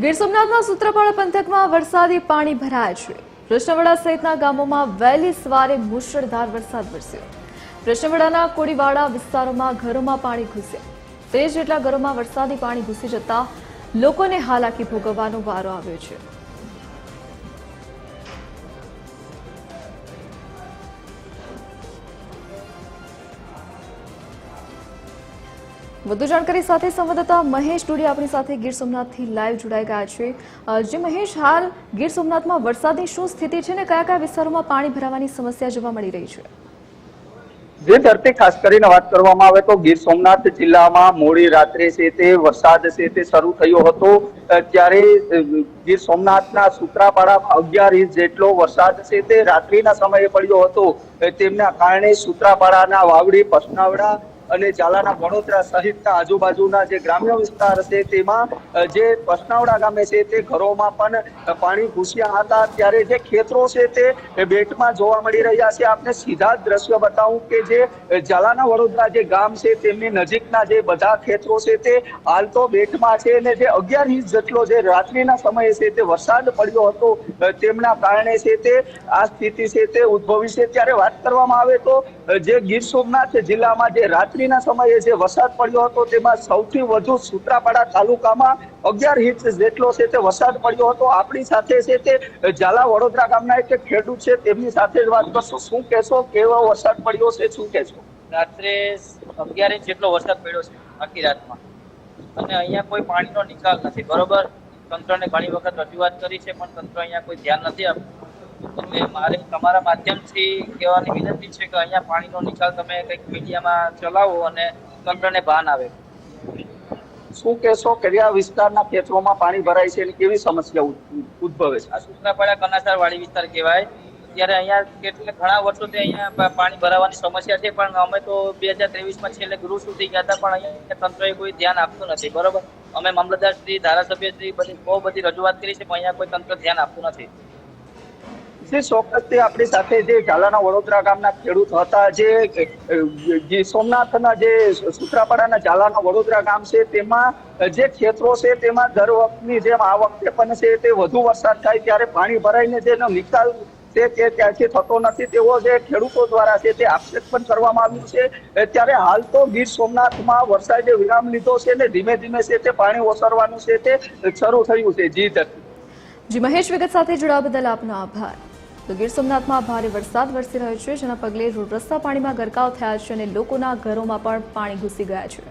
ગીર સોમનાથના સૂત્રપાળ પંથકમાં વરસાદી પાણી ભરાયા છે. કૃષ્ણવડા સહિતના ગામોમાં વહેલી સવારે મુશળધાર વરસાદ વરસ્યો. કૃષ્ણવડાના કોડીવાડા વિસ્તારોમાં ઘરોમાં પાણી ઘૂસ્યા. તેર જેટલા ઘરોમાં વરસાદી પાણી ઘૂસી જતા લોકોને હાલાકી ભોગવવાનો વારો આવ્યો છે. વધુ જાણકારી સાથે સંવાદદાતા મહેશ ટુડી આપણી સાથે ગીર સોમનાથથી લાઈવ જોડાઈ ગયા છે. જે મહેશ, હાલ ગીર સોમનાથમાં વરસાદની શું સ્થિતિ છે ને કયા કયા વિસ્તારોમાં પાણી ભરાવાની સમસ્યા જોવા મળી રહી છે? જે ધરતી ખાસ કરીને વાત કરવામાં આવે તો ગીર સોમનાથ જિલ્લામાં મોડી રાત્રે છે તે વરસાદ છે તે શરૂ થયો હતો. ત્યારે ગીર સોમનાથના સૂત્રાપાડામાં અગિયાર ઇંચ જેટલો વરસાદ છે તે રાત્રિના સમયે પડ્યો હતો. તેમના કારણે સૂત્રાપાડાના વાવડી, પસનાવડા અને ઝાલાના વડોદરા સહિતના આજુબાજુના જે ગ્રામ્ય વિસ્તાર છે, તેમાં જે પસનાવડા ગામે છે, તે ઘરોમાં પણ પાણી ઘૂસ્યા હતા. ત્યારે જે ખેતરો છે, તે બેટમાં જોવા મળી રહ્યા છે. આપને સીધા દ્રશ્ય બતાવું કે જે ઝાલાના વડોદરા જે ગામ છે, તેમની નજીકના જે બધા ખેતરો છે, તે હાલ તો બેટમાં છે અને જે અગિયાર ઇંચ જેટલો જે રાત્રિના સમયે છે, તે વરસાદ પડ્યો હતો તેમના કારણે છે, તે આ સ્થિતિ છે, તે ઉદ્ભવી છે. ત્યારે વાત કરવામાં આવે તો જે ગીર સોમનાથ જિલ્લામાં જે રાત્રિના સમયે જે વરસાદ પડ્યો હતો, તેમાં સૌથી વધુ સુત્રાપાડા તાલુકામાં અગિયાર ઇંચ જેટલો છે તે વરસાદ પડ્યો હતો. આપણી સાથે છે તે ઝાલા વડોદરા ગામના એક ખેડૂત છે, તેમની સાથે જ વાત કરશું. શું કહેશો? કેવો વરસાદ પડ્યો છે? શું કહેશો? રાત્રે અગિયાર ઇંચ જેટલો વરસાદ પડ્યો છે આખી રાતમાં. અને અહીંયા કોઈ પાણીનો નિકાલ નથી. બરોબર? તંત્રને ઘણી વખત રજૂઆત કરી છે, પણ તંત્ર અહીંયા કોઈ ધ્યાન નથી આપતું એટલે મારે તમારા માધ્યમથી કહેવાની વિનંતી છે કે અહીંયા પાણીનો નિકાલ તમે કંઈક મીડિયામાં ચલાવો અને તંત્રને ભાન આવે. શું કહેશો? કયા વિસ્તારના ખેતરોમાં પાણી ભરાય છે અને કેવી સમસ્યા ઉદ્ભવે છે? આ સૂત્રાપાડા કનાસાર વાડી વિસ્તાર કહેવાય. ત્યારે અહીંયા કેટલે ઘણા વર્ષોથી અહીંયા પાણી ભરાવાની સમસ્યા છે પણ અમે તો બે હજાર ત્રેવીસમાં છેલ્લે ગૃહ સુધી ગયા હતા પણ અહીંયા તંત્રએ કોઈ ધ્યાન આપતું નથી. બરોબર? અમે મામલતદાર શ્રી ધારાસભ્ય શ્રી બધી બહુ બધી રજૂઆત કરી છે પણ અહીંયા કોઈ તંત્ર ધ્યાન આપતું નથી. જે ચોક્કસથી આપણી સાથે જે ઝાલાના વડોદરા ગામના ખેડૂત હતા, જે સોમનાથના જે સુત્રાપાડાના ઝાલાના વડોદરા ગામ છે, તેમાં જે ખેતરો છે, તેમાં દર વખતની જેમ આ વખતે પણ છે, તે વધુ વરસાદ થાય ત્યારે પાણી ભરાઈને જેનો નિકાલ છે, તે ત્યાંથી થતો નથી. તેવો જે ખેડૂતો દ્વારા છે, તે આક્ષેપ પણ કરવામાં આવ્યું છે. ત્યારે હાલ તો ગીર સોમનાથમાં વરસાદે વિરામ લીધો છે ને ધીમે ધીમે છે તે પાણી ઓસરવાનું છે તે શરૂ થયું છે. જી જી, મહેશ વિગત સાથે જોડાવા બદલ આપનો આભાર. તો ગીર સોમનાથમાં ભારે વરસાદ વરસી રહ્યો છે. જેના પગલે રોડ રસ્તા પાણીમાં ગરકાવ થયા છે અને લોકોના ઘરોમાં પણ પાણી ઘૂસી ગયા છે.